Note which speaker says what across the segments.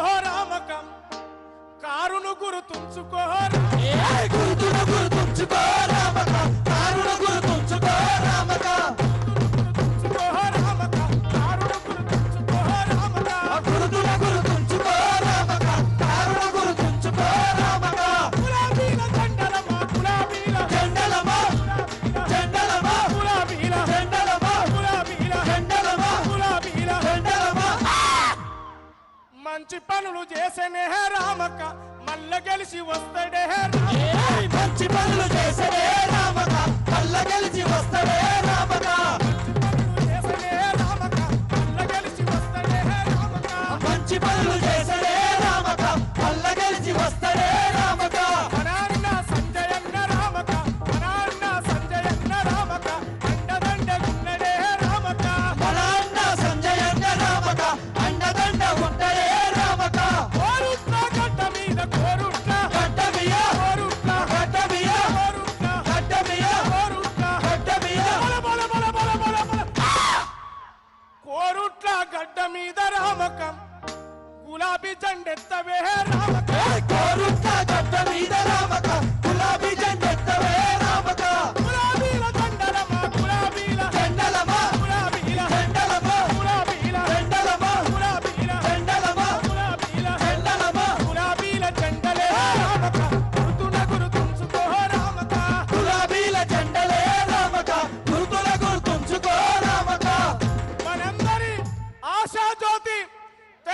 Speaker 1: గుర్తుంచుకోరా కారును గుర్తుంచుకోరా
Speaker 2: గుర్తు మంచి పనులు
Speaker 1: చేసేనే రామక్క. మల్ల గెలిచి వస్తాడే
Speaker 2: మంచి పనులు చేసడే రామక మల్ల గెలిచి వస్తాడే రామకం
Speaker 1: గులాబీ జెండెత్తవే రామకం
Speaker 2: ఏయ్ గడ్డ మీద గులాబీ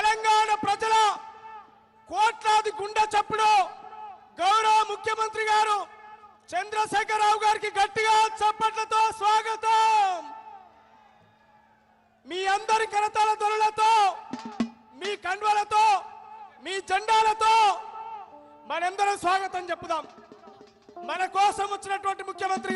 Speaker 1: తెలంగాణ ప్రజల కోట్లాది గుండె చప్పుడు. గౌరవ ముఖ్యమంత్రి గారు చంద్రశేఖరరావు గారికి గట్టిగా చప్పట్లతో స్వాగతం. మీ అందరి కరతాల ధ్వనులతో మీ కండువలతో మీ జెండాలతో మనందరం స్వాగతం చెప్పుదాం. మన కోసం వచ్చినటువంటి ముఖ్యమంత్రి